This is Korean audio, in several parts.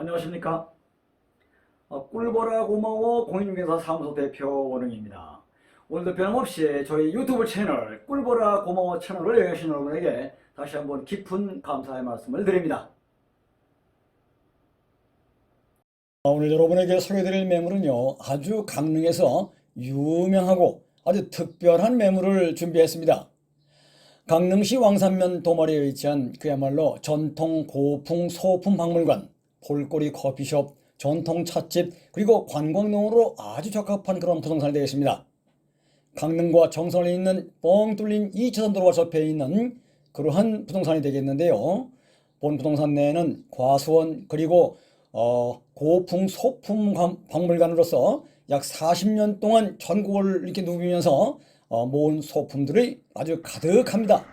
안녕하십니까? 어, 꿀보라 고마워 공인중개사 사무소 대표 원흥입니다. 오늘도 변함없이 저희 유튜브 채널 꿀보라 고마워 채널을 여행하신 여러분에게 다시 한번 깊은 감사의 말씀을 드립니다. 오늘 여러분에게 소개드릴 매물은요 아주 강릉에서 유명하고 아주 특별한 매물을 준비했습니다. 강릉시 왕산면 도마리에 위치한 그야말로 전통 고풍 소품 박물관, 볼거리 커피숍, 전통 찻집, 그리고 관광용으로 아주 적합한 그런 부동산이 되겠습니다. 강릉과 정선에 있는 뻥 뚫린 2차선 도로와 접해 있는 그러한 부동산이 되겠는데요. 본 부동산 내에는 과수원 그리고 어, 고풍 소품 관- 박물관으로서 약 40년 동안 전국을 이렇게 누비면서 어, 모은 소품들이 아주 가득합니다.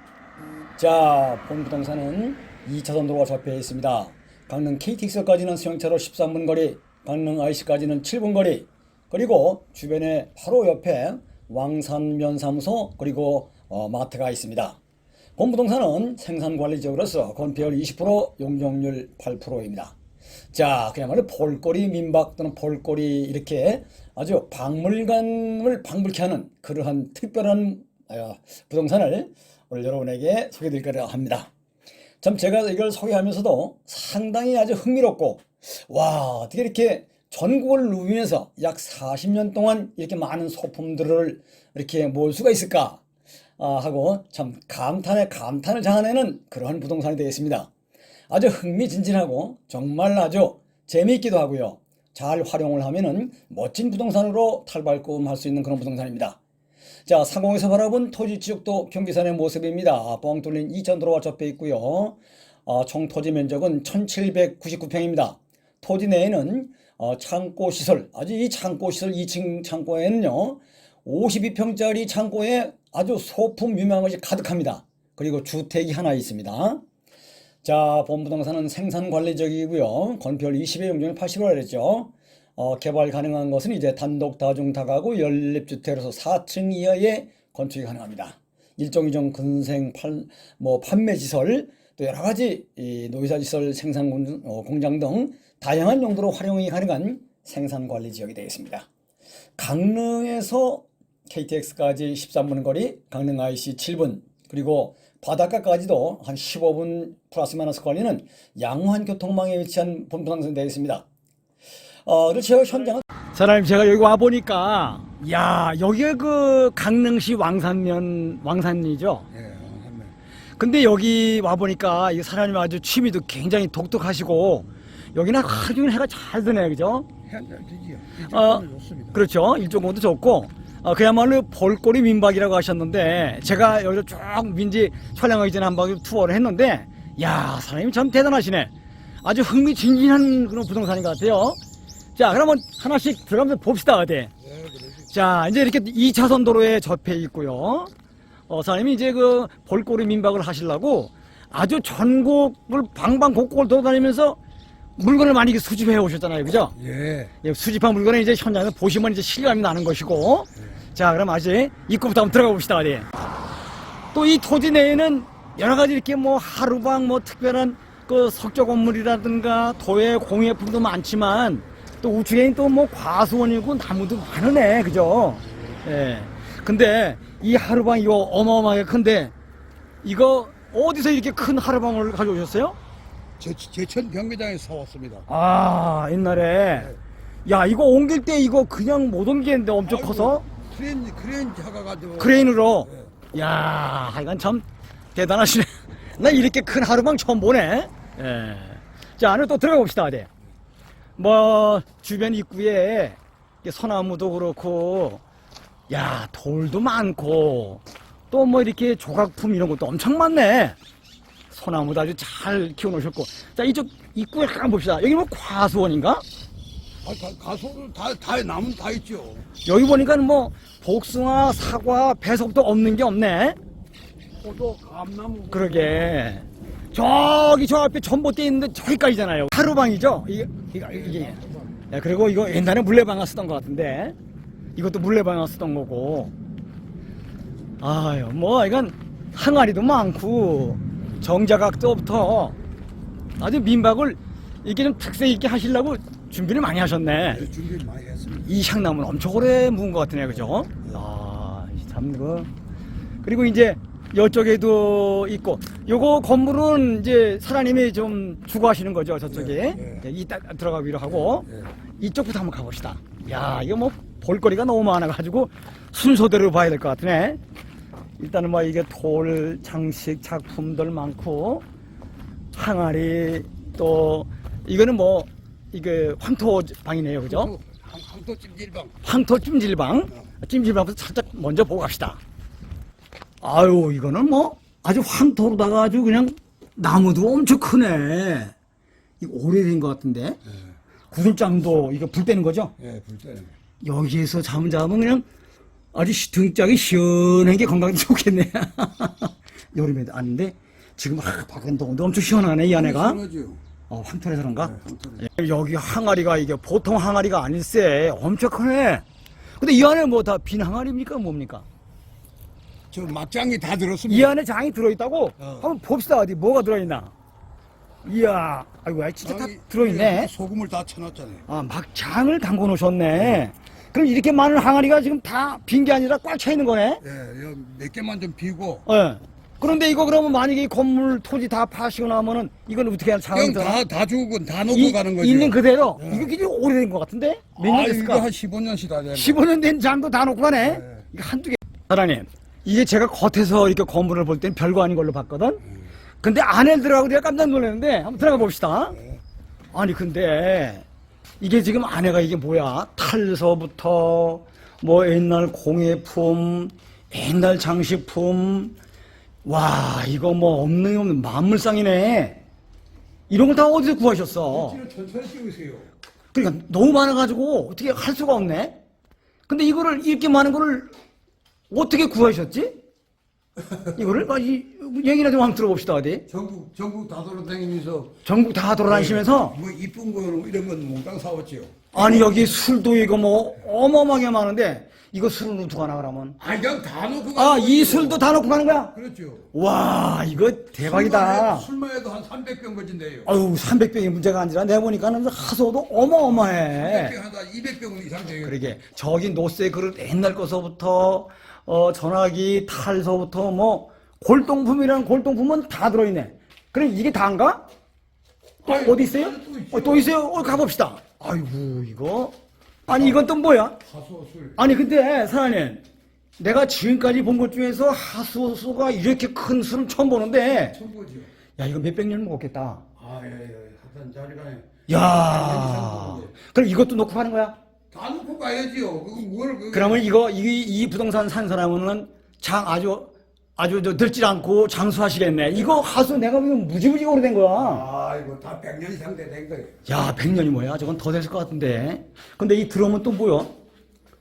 자, 본 부동산은 2차선 도로가 접해 있습니다. 강릉 KTX까지는 수영차로 13분 거리, 강릉 IC까지는 7분 거리, 그리고 주변에 바로 옆에 왕산면사무소 그리고 어, 마트가 있습니다. 본 부동산은 생산관리 지역으로서 건폐율 20%, 용적률 8%입니다. 자, 그야말로 볼거리 민박 또는 볼거리 이렇게 아주 박물관을 방불케 하는 그러한 특별한 어, 부동산을 오늘 여러분에게 소개드릴까 합니다. 참 제가 이걸 소개하면서도 상당히 아주 흥미롭고 와 어떻게 이렇게 전국을 누비면서 약 40년 동안 이렇게 많은 소품들을 이렇게 모을 수가 있을까 아, 하고 참 감탄에 감탄을 자아내는 그러한 부동산이 되겠습니다. 아주 흥미진진하고 정말 아주 재미있기도 하고요. 잘 활용을 하면은 멋진 부동산으로 탈발꿈할 수 있는 그런 부동산입니다. 자, 상공에서 바라본 토지 지역도 경기산의 모습입니다. 뻥 뚫린 2천 도로가 접해 있고요. 어, 총 토지 면적은 1799평입니다. 토지 내에는 어, 창고 시설, 아주 이 창고 시설 2층 창고에는요. 52평짜리 창고에 아주 소품 유명한 것이 가득합니다. 그리고 주택이 하나 있습니다. 자, 본부동산은 생산관리적이고요. 건폐율 20에 용적률 80으로 그랬죠. 어, 개발 가능한 것은 이제 단독 다중 다가구 연립주택으로서 4층 이하의 건축이 가능합니다. 일종 이종 근생 팔, 뭐 판매 시설 또 여러 가지 이 노이사 시설 생산 공- 어, 공장 등 다양한 용도로 활용이 가능한 생산 관리 지역이 되겠습니다. 강릉에서 KTX까지 13분 거리, 강릉 IC 7분, 그리고 바닷가까지도 한 15분 플러스 마이너스 걸리는 양호한 교통망에 위치한 본부장선이 되겠습니다. 어, 그리고 제가 현장은 사장님 제가 여기 와 보니까 야 여기가 그 강릉시 왕산면 왕산이죠. 예, 한번 근데 여기 와 보니까 이 사장님 아주 취미도 굉장히 독특하시고 여기는 하루 종일 해가 잘 드네 그죠? 되지요. 어, 좋습니다. 그렇죠. 일종공도 좋고 어, 그야말로 볼거리 민박이라고 하셨는데 제가 여기서 쭉 민지 촬영하기 전에 한번 투어를 했는데 야 사장님 참 대단하시네. 아주 흥미진진한 그런 부동산인 것 같아요. 자 그러면 하나씩 들어가면서 봅시다 어디. 예, 그러지. 자 이제 이렇게 2차선 도로에 접해 있고요. 어, 사장님이 이제 그 볼거리 민박을 하시려고 아주 전국을 방방곡곡을 돌아다니면서 물건을 많이 수집해 오셨잖아요, 그죠? 예, 예, 수집한 물건을 이제 현장에서 보시면 이제 실감이 나는 것이고. 자, 그럼 아직 입구부터 한번 들어가 봅시다, 어디. 또이 토지 내에는 여러 가지 이렇게 뭐 하루방 뭐 특별한 그 석조 건물이라든가 도예 공예품도 많지만 또 우측에는 또 뭐 과수원이고 나무도 많으네, 그죠? 예. 근데 이 하루방 이거 어마어마하게 큰데 이거 어디서 이렇게 큰 하루방을 가져오셨어요? 제, 제천 경기장에서 사왔습니다. 아 옛날에 야 이거 옮길 때 이거 그냥 못 옮기는데 엄청 아이고, 커서 크레인, 크레인 차가 가지고. 크레인으로 예. 야 하여간 참 대단하시네 나 이렇게 큰 하루방 처음 보네 예. 자 안에 또 들어가 봅시다 어디 뭐 주변 입구에 소나무도 그렇고 야 돌도 많고 또 뭐 이렇게 조각품 이런 것도 엄청 많네 소나무도 아주 잘 키워놓으셨고 자 이쪽 입구에 한번 봅시다 여기 뭐 과수원인가? 아, 가, 가소를 다, 다, 나무 다 있죠. 여기 보니까 뭐 복숭아, 사과, 배석도 없는 게 없네. 포도, 감나무. 그러게. 저기 저 앞에 전봇대 있는데 저기까지잖아요. 하루방이죠. 이게 이게, 이게. 야, 그리고 이거 옛날에 물레방아 쓰던 것 같은데 이것도 물레방아 쓰던 거고. 아유 뭐 이건 항아리도 많고 정자각도부터 아주 민박을 이게 좀 특색 있게 하시려고 준비를 많이 하셨네. 네, 준비 많이 했습니다. 이 향나무는 엄청 오래 묵은 것 같으네, 그죠? 아, 참, 그. 그리고 이제, 이쪽에도 있고, 요거 건물은 이제 사장님이 좀 주거하시는 거죠, 저쪽에. 예, 예, 이따 들어가기로 하고, 예. 이쪽부터 한번 가봅시다. 야, 이거 뭐, 볼거리가 너무 많아가지고, 순서대로 봐야 될 것 같으네. 일단은 뭐, 이게 돌, 장식, 작품들 많고, 항아리, 또, 이거는 뭐, 이게 황토 방이네요, 그죠? 한- 한도 찜질방. 황토 찜질방. 찜질방부터 살짝 먼저 보고 갑시다. 아유, 이거는 뭐, 아주 황토로다가 아주 그냥 나무도 엄청 크네. 이거 오래된 것 같은데. 구슬장도 이거 불 때는 거죠? 예, 불 때는. 여기에서 잠 자면 그냥 아주 시- 등짝이 시원한 게 건강에 좋겠네. 여름에도 아닌데 지금 아, 밖엔 더운데 엄청 시원하네 이 안에가. 어, 황토라서 그런가? 네, 황토라서. 예, 여기 항아리가 이게 보통 항아리가 아닐세. 엄청 크네. 근데 이 안에 뭐 다 빈 항아리입니까? 뭡니까? 저 막장이 다 들었습니다. 이 안에 장이 들어있다고? 어. 한번 봅시다. 어디 뭐가 들어있나? 이야, 아이고, 야, 진짜 다 들어있네. 예, 소금을 다 쳐놨잖아요. 아, 막 장을 담궈 놓으셨네. 그럼 이렇게 많은 항아리가 지금 다 빈 게 아니라 꽉 차 있는 거네? 예, 여몇 개만 좀 비고. 예. 그런데 이거 그러면 만약에 이 건물 토지 다 파시고 나면은 이건 어떻게 하는 그냥 장을 다, 다 주고 다 놓고 이- 가는 거죠. 있는 그대로? 예. 이거 굉장히 오래된 것 같은데? 몇 년 아, 됐을까? 이거 한 15년씩 다 된. 15년 된 장도 다 놓고 가네? 네. 이거 한두 개. 사장님, 이게 제가 겉에서 이렇게 건물을 볼 때는 별거 아닌 걸로 봤거든? 근데 안에 들어가고 내가 깜짝 놀랐는데, 한번 들어가 봅시다. 네. 아니, 근데, 이게 지금 안에가 이게 뭐야? 탈서부터, 뭐 옛날 공예품, 옛날 장식품, 와, 이거 뭐 없는 게 없는 만물상이네. 이런 걸 다 어디서 구하셨어? 찍으세요. 그러니까 너무 많아가지고 어떻게 할 수가 없네. 근데 이거를 이렇게 많은 거를 어떻게 구하셨지? 이거를 아, 이 얘기나 좀 한번 들어봅시다 어디. 전국 전국 다 돌아다니면서 전국 다 돌아다니시면서 뭐 이쁜 거는 이런 건 몽땅 사왔지요. 아니 여기 술도 이거 뭐 어마어마하게 많은데 이거 술은 어떻게 하나 그러면? 아니 그냥 다 놓고 아 이. 술도 다 놓고 가는 거야? 그렇죠. 와 이거 대박이다. 술만 해도 한 300병 거진대요. 아유 300병이 문제가 아니라 내 보니까는 하소도 어마어마해. 300병 하다 200병 이상 돼요. 그러게 저기 노쇠 그릇 옛날 거서부터 어 전화기 탈서부터 뭐 골동품이라는 골동품은 다 들어있네. 그럼 이게 다인가? 또 아니, 어디 있어요? 또 있죠. 어, 또 있어요? 어, 가봅시다. 아이고 이거 아니 이건 또 뭐야? 하소술. 아니 근데 사장님 내가 지금까지 본 것 중에서 하수수가 이렇게 큰 술은 처음 보는데 처음 보죠. 야 이거 몇백 년 먹었겠다. 아, 예, 예. 하여튼 자리가 야 그럼 이것도 놓고 가는 거야? 다 놓고 가야지요. 그거 뭘 그. 그러면 이거 이, 이 부동산 산 사람은 장 아주 아주 저 늙질 않고 장수하시겠네. 이거 하수 내가 보면 무지무지 오래된 거야. 아, 이거 다 100년 이상 된 거예요. 야, 100년이 뭐야? 저건 더 됐을 것 같은데. 근데 이 드럼은 또 뭐야?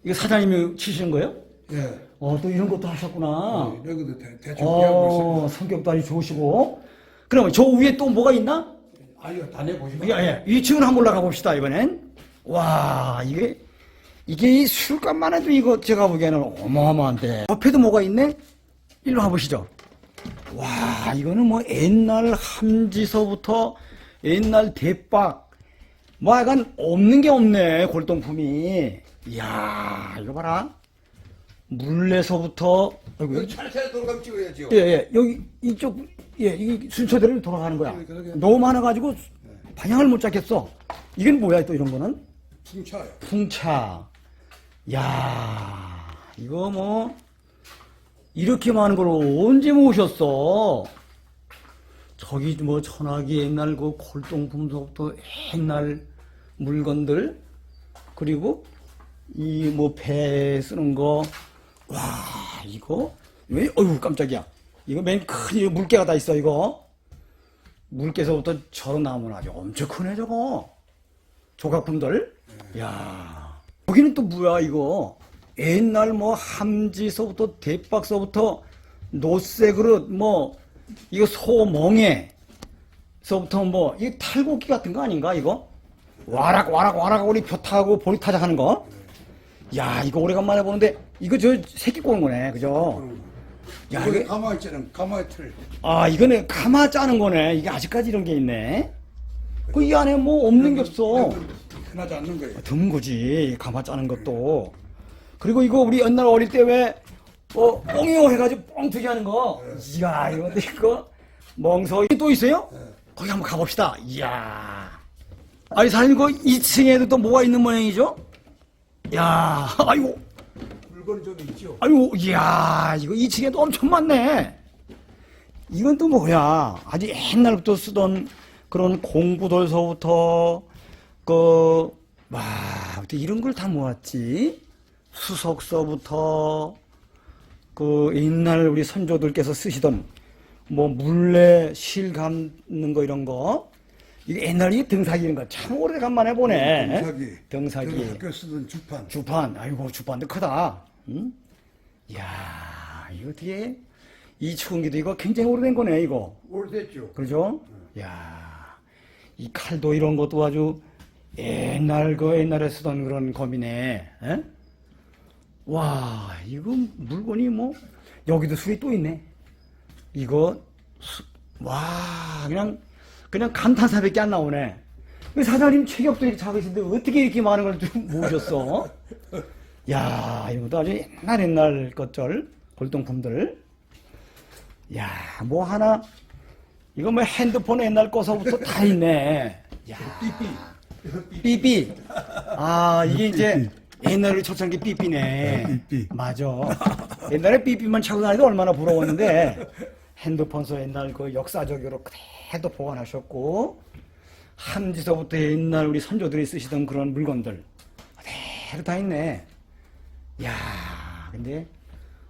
이거 사장님이 치시는 거예요? 예. 어, 또 이런 것도 하셨구나. 이런 것도 대, 대충 비하고 어, 있습니다. 성격도 아주 좋으시고. 그러면 저 위에 또 뭐가 있나? 아니요, 다녀보시면. 예, 예. 2층을 한번 올라가 봅시다, 이번엔. 와, 이게, 이게 이 술값만 해도 이거 제가 보기에는 어마어마한데. 옆에도 뭐가 있네? 일로 와보시죠. 와, 이거는 뭐 옛날 함지서부터 옛날 대박. 뭐 약간 없는 게 없네, 골동품이. 이야, 이거 봐라. 물레서부터, 아이고, 여기 차례차례 돌아가면 찍어야지요. 예, 예. 여기 이쪽 예, 이 순서대로 돌아가는 거야. 너무 많아가지고 방향을 못 잡겠어. 이건 뭐야 또 이런 거는? 풍차요. 풍차. 야, 이거 뭐 이렇게 많은 걸 언제 모으셨어? 저기 뭐 천하기 옛날 그 골동품서부터 옛날 물건들 그리고 이 뭐 배 쓰는 거. 와 이거 왜 어휴 깜짝이야. 이거 맨 큰 물개가 다 있어 이거. 물개서부터 저런 나무는 아주 엄청 크네 저거. 조각품들. 야 여기는 또 뭐야 이거 옛날 뭐 함지서부터 대박서부터 노쇠 그릇 뭐 이거 소멍에 서부터 뭐 이거 탈곡기 같은 거 아닌가 이거 와락 와락 와락 우리 표 타고 보리 타자 하는 거 야, 이거 오래간만에 보는데, 이거 저 새끼 꼬는 거네, 그죠? 야, 이거 이게, 가마있잖아요. 가마의 틀. 아, 이거는 가마 짜는 거네. 이게 아직까지 이런 게 있네. 그 이 안에 뭐 없는 게 없어. 흔하지 않는 거예요. 드문 거지 가마 짜는 것도. 그리고 이거 우리 옛날 어릴 때 왜 어, 뽕이요 해가지고 뻥튀기 하는 거. 이야 이거 이거 멍석이 또 있어요? 거기 한번 가봅시다. 이야. 아니 사장님 그 2층에도 또 뭐가 있는 모양이죠? 야, 아이고, 물건이 좀 있죠. 아이고, 이야, 이거 2층에도 엄청 많네. 이건 또 뭐야? 아주 옛날부터 쓰던 그런 공구돌서부터 그, 와, 어떻게 이런 걸 다 모았지? 수석서부터 그 옛날 우리 선조들께서 쓰시던 뭐 물레 실 감는 거 이런 거 이게 옛날에 등사기 이런 거 참 오래간만에 보네. 등사기. 등사기. 그 학교 쓰던 주판. 주판, 아이고 주판도 크다. 응? 야, 이거 어떻게 이 추운 기도 이거 굉장히 오래된 거네 이거. 오래됐죠. 그러죠? 야, 이 칼도 이런 것도 아주 옛날 그 옛날에 쓰던 그런 검이네. 에? 와, 이거 물건이 뭐 여기도 술이 또 있네. 이거 수- 와, 그냥 그냥 감탄사밖에 안 나오네. 그 사장님 체격도 이렇게 작으신데 어떻게 이렇게 많은 걸좀 모으셨어? 야, 이것도 아주 옛날 옛날 것들 골동품들. 야, 뭐 하나 이거 뭐 핸드폰 옛날 거서부터 다 있네. 야, 삐삐. 아, 이게 이제 옛날에 초창기 삐삐네. 삐삐. 맞아. 옛날에 삐삐만 차고 다니도 얼마나 부러웠는데 핸드폰서 옛날 그 역사적으로 그대로 보관하셨고 함지서부터 옛날 우리 선조들이 쓰시던 그런 물건들 그대로 다 있네. 야, 근데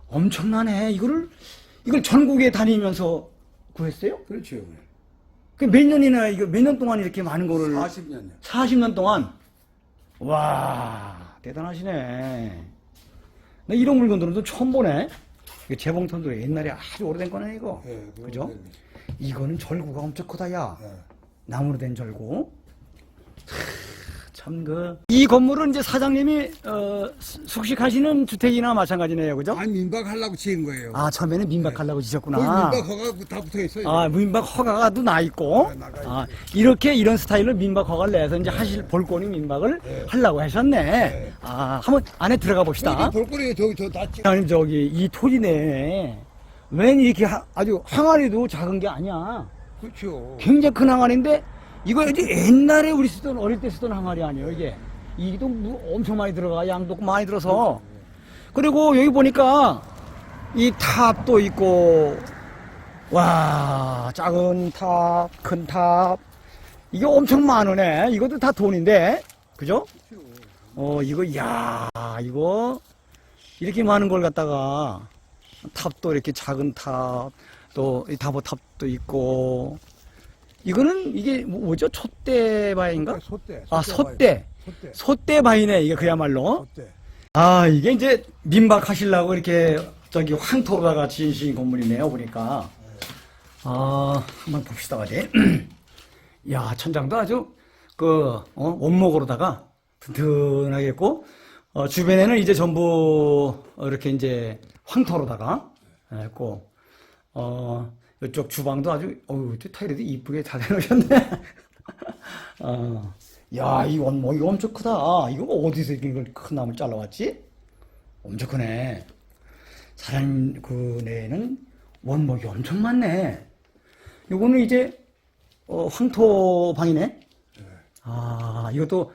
엄청나네. 이거를 이걸 전국에 다니면서 구했어요? 그렇죠. 그 몇 년이나 이거 몇 년 동안 이렇게 많은 거를 40년요. 40년 동안 와 대단하시네. 나 이런 물건들은 또 처음 보네. 이거 재봉턴도 옛날에 아주 오래된 거네 이거. 예, 그건 그죠? 이거는 절구가 엄청 크다 야. 예. 나무로 된 절구. 참 그 이 건물은 이제 사장님이 어, 수- 숙식하시는 주택이나 마찬가지네요, 그죠? 아니 민박 하려고 지은 거예요. 아 처음에는 민박하려고 거기 지셨구나. 민박 허가 다 붙어 있어요. 아, 민박 허가가 또 나 있고, 네, 나가. 아, 이렇게 이런 스타일로 민박 허가를 내서 이제 하실 볼거리 민박을 하려고 하셨네. 아, 한번 안에 들어가 봅시다. 여기 볼거리 저기 저다 찍. 아니, 저기, 이 토지 내에 웬 이렇게 하- 아주 항아리도 작은 게 아니야. 그렇죠. 굉장히 큰 항아리인데, 이거 이제 옛날에 우리 쓰던, 어릴 때 쓰던 항아리 아니에요, 이게. 이게도 무- 엄청 많이 들어가, 양도 많이 들어서. 그리고 여기 보니까 이 탑도 있고, 와, 작은 탑, 큰 탑. 이게 엄청 많으네. 이것도 다 돈인데. 그죠? 어, 이거, 야 이거, 이렇게 많은 걸 갖다가, 탑도 이렇게 작은 탑, 또, 이 다보 탑도 있고, 이거는 이게 뭐- 뭐죠? 촛대 바인가? 소대. 아, 솥대. 소대. 솥대 바이네, 이게 그야말로. 소대. 아, 이게 이제 민박 하시려고 이렇게 저기 황토로다가 지으신 건물이네요, 보니까. 아, 한번 봅시다, 어디. 야, 천장도 아주 그, 어, 원목으로다가 했고, 어, 주변에는 이제 전부 이렇게 이제 황토로다가 했고, 어, 이쪽 주방도 아주, 어우, 타일도 이쁘게 잘 해놓으셨네. 어, 야, 이 원목이 엄청 크다. 이거 어디서 이걸 큰 나무를 잘라왔지? 엄청 크네. 사람 그 내에는 원목이 엄청 많네. 요거는 이제 어, 황토 방이네. 아, 이것도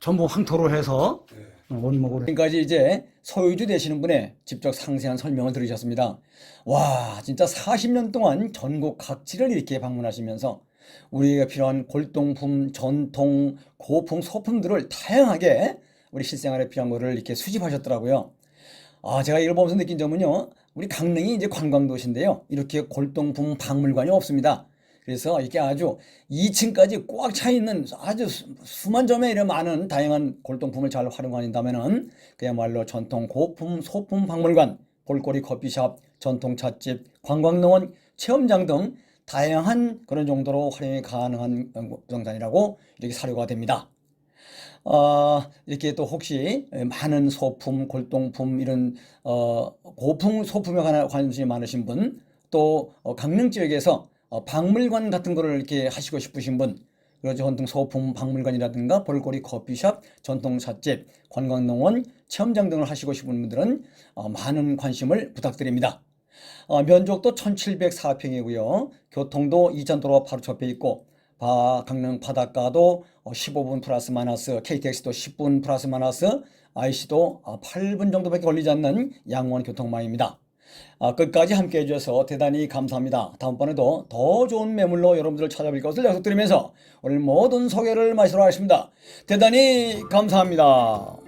전부 황토로 해서 어, 원목으로. 지금까지 이제 소유주 되시는 분의 직접 상세한 설명을 들으셨습니다. 와, 진짜 40년 동안 전국 각지를 이렇게 방문하시면서 우리에게 필요한 골동품, 전통, 고품, 소품들을 다양하게 우리 실생활에 필요한 거를 이렇게 수집하셨더라고요. 아, 제가 이걸 보면서 느낀 점은요, 우리 강릉이 이제 관광도시인데요, 이렇게 골동품 박물관이 없습니다. 그래서 이렇게 아주 2층까지 꽉 차 있는 아주 수- 수만 점의 이런 많은 다양한 골동품을 잘 활용한다면은 그야말로 전통 고품, 소품 박물관, 볼거리 커피숍, 전통 찻집, 관광농원, 체험장 등 다양한 그런 정도로 활용이 가능한 부동산이라고 이렇게 사료가 됩니다. 어, 이렇게 또 혹시 많은 소품, 골동품 이런 어, 고풍 소품에 관한 관심이 많으신 분, 또 어, 강릉 지역에서 어, 박물관 같은 거를 이렇게 하시고 싶으신 분, 그리고 전통 소품 박물관이라든가 볼거리 커피숍, 전통 찻집, 관광농원, 체험장 등을 하시고 싶은 분들은 어, 많은 관심을 부탁드립니다. 어, 면적도 1704평이고요. 교통도 이전도로 바로 접해 있고 바, 강릉 바닷가도 어, 15분 플러스 마이너스, KTX도 10분 플러스 마이너스, IC도 8분 정도밖에 걸리지 않는 양원 교통망입니다. 아, 끝까지 함께 해주셔서 대단히 감사합니다. 다음번에도 더 좋은 매물로 여러분들을 찾아뵐 것을 약속드리면서 오늘 모든 소개를 마치도록 하겠습니다. 대단히 감사합니다.